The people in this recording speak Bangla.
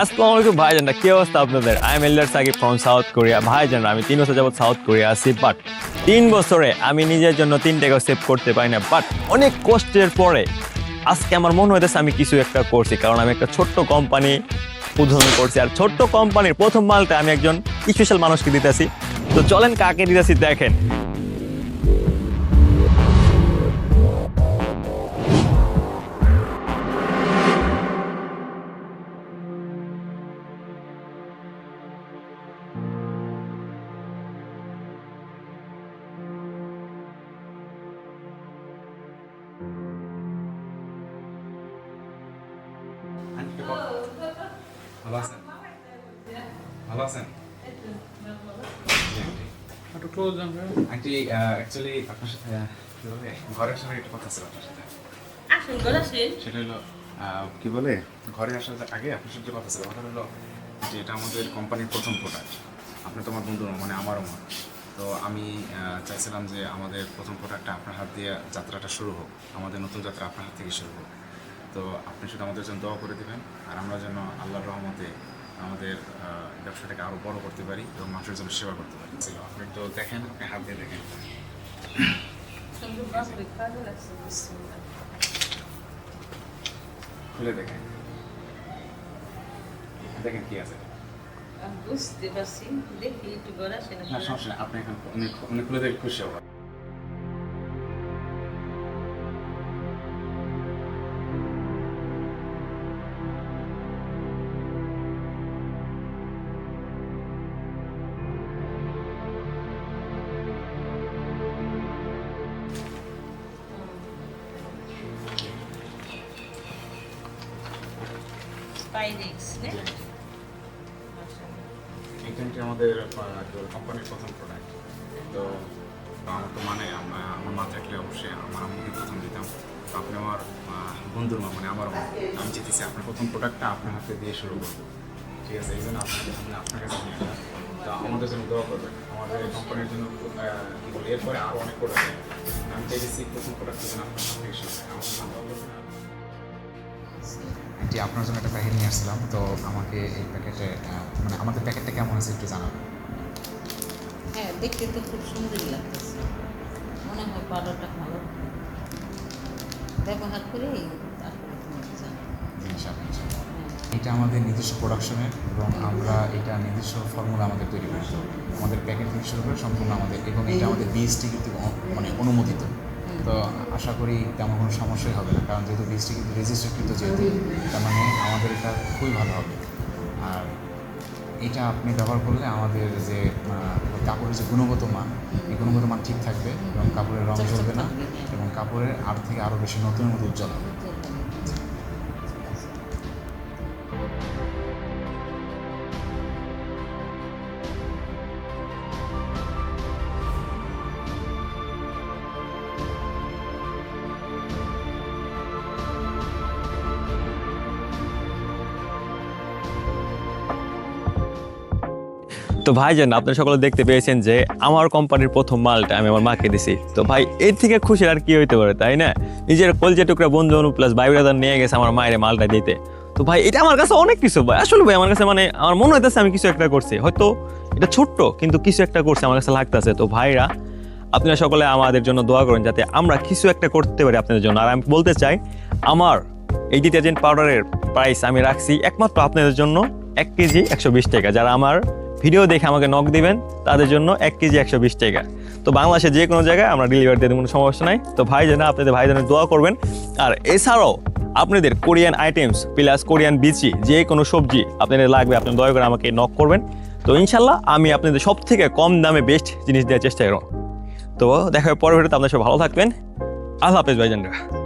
আসসালামু আলাইকুম ভাইজানরা কি অবস্থা আপনাদের? I am elder Sakib from South Korea ভাইজানরা আমি তিন বছর যাবত সাউথ কোরিয়া আছি বাট তিন বছরে আমি নিজের জন্য তিন টাকা সেভ করতে পারি না বাট অনেক কষ্টের পরে আজকে আমার মনে হইতেছে আমি কিছু একটা করছি, কারণ আমি একটা ছোট্ট কোম্পানি উদ্বোধন করছি, আর ছোট্ট কোম্পানির প্রথম মালটা আমি একজন স্পেশাল মানুষকে দিতেছি। তো চলেন কাকে দিতেছি দেখেন। ভালো আছেন ভালো আছেন একটু ক্লোজ আন্টি অ্যাকচুয়ালি আপনার সাথে বলে ঘরে আসার একটু কথা ছিল আপনার সাথে। আসুন সেটা হলো কি বলে? ঘরে আসার আগে আপনার সাথে কথা ছিল কথা হলো যে এটা আমাদের কোম্পানির প্রথম প্রোডাক্ট আপনি তো আমার বন্ধু মানে আমারও মা। তো আমি চাইছিলাম যে আমাদের প্রথম প্রোডাক্টটা আপনার হাত দিয়ে যাত্রাটা শুরু হোক। আমাদের নতুন যাত্রা আপনার হাত থেকে শুরু হোক। তো আপনি শুধু আমাদের জন্য দোয়া করে দেবেন আর আমরা যেন আল্লাহর রহমতে আমাদের ব্যবসাটাকে আরও বড় করতে পারি এবং মানুষের জন্য সেবা করতে পারি। আপনি তো দেখেন আপনি হাত দিয়ে দেখেন। খুলে দেখেন। দেখেন কি আছে। বুঝতে পারছি দেখি একটু গলাসেন না সমস্যা আপনি এখন উনি উনি খুলে দেখে খুশি হব পাইরেক্স নে এই ক্রিমটি আমাদের কোম্পানির প্রথম প্রোডাক্ট তো আমার তো মানে আমার মা থাকলে অবশ্যই আমার আম্মুকে প্রথম দিতাম। তো আপনি আমার বন্ধুর মা মানে আমার আমি চেয়েছি আপনার প্রথম প্রোডাক্টটা আপনার হাতে দিয়ে শুরু করব ঠিক আছে, এই জন্য আপনাকে আমি আপনার কাছে তো আমাদের জন্য দোয়া করবেন। আমাদের কোম্পানির জন্য বলি, এরপরে আরও অনেক প্রোডাক্ট আমি চেয়েছি প্রথম প্রোডাক্টের জন্য আপনার হাত শুরু। আমার এটি আপনার জন্য একটা প্যাকেট নিয়ে আসছিলাম তো আমাকে এই প্যাকেটে মানে আমাদের প্যাকেটটা কেমন আছে একটু জানাবেন। হ্যাঁ দেখতে তো খুব সুন্দরই লাগতেছে। মনে হয় পাউডারটা ভালো। ব্যবহার করে তারপরে তোমাকে জানাব। ইনশাআল্লাহ, ইনশাআল্লাহ। এটা আমাদের নিজস্ব প্রোডাকশনের এবং আমরা এটা নিজস্ব ফর্মুলা আমাদের তৈরি করি আমাদের প্যাকেট থেকে শুরু করে সম্পূর্ণ আমাদের এবং এটা আমাদের বিএসটি কিন্তু মানে অনুমোদিত। তো আশা করি তেমন কোনো সমস্যাই হবে না কারণ যেহেতু বিএসটি কিন্তু রেজিস্টারকৃত যেহেতু, তার মানে আমাদের এটা খুবই ভালো হবে আর এটা আপনি ব্যবহার করলে আমাদের যে কাপড়ের যে গুণগত মান, এই গুণগত মান ঠিক থাকবে এবং কাপড়ের রং চলবে না। এবং কাপড়ের আর থেকে আরও বেশি নতুনের মতো উজ্জ্বল হবে তো ভাইজান আপনারা সকলে দেখতে পেয়েছেন যে আমার কোম্পানির প্রথম মালটা আমি আমার মাকে দিছি। তো ভাই, এর থেকে খুশির আর কি হইতে পারে, তাই না? নিজের কলজে টুকরা বন্ধু অনু প্লাস ভাই ব্রাদার নিয়ে গেছে আমার মায়ের মালটা দিতে। তো ভাই, এটা আমার কাছে অনেক কিছু ভাই। আসলে ভাই, আমার কাছে মানে আমার মনে হইতেছে আমি কিছু একটা করছি। হয়তো এটা ছোট্ট, কিন্তু কিছু একটা করছে আমার কাছে লাগতেছে। তো ভাইরা, আপনারা সকলে আমাদের জন্য দোয়া করেন যাতে আমরা কিছু একটা করতে পারি আপনাদের জন্য। আর আমি বলতে চাই, আমার এই ডিটারজেন্ট পাউডারের প্রাইস আমি রাখছি একমাত্র আপনাদের জন্য এক কেজি একশো বিশ টাকা। যারা আমার ভিডিও দেখে আমাকে নক দিবেন, তাদের জন্য এক কেজি একশো বিশ টাকা। তো বাংলাদেশের যে কোনো জায়গায় আমরা ডেলিভারি দিতে কোনো সমস্যা নাই। তো ভাই জানা আপনাদের ভাই জানা দোয়া করবেন। আর এছাড়াও আপনাদের কোরিয়ান আইটেমস প্লাস কোরিয়ান বিচি, যে কোনো সবজি আপনাদের লাগবে, আপনি দয়া করে আমাকে নক করবেন। তো ইনশাল্লাহ আমি আপনাদের সব থেকে কম দামে বেস্ট জিনিস দেওয়ার চেষ্টা করব। তো দেখা হবে পরের ভিডিওতে আপনাদের সব ভালো থাকবেন। আল্লাহ হাফেজ ভাইজানরা।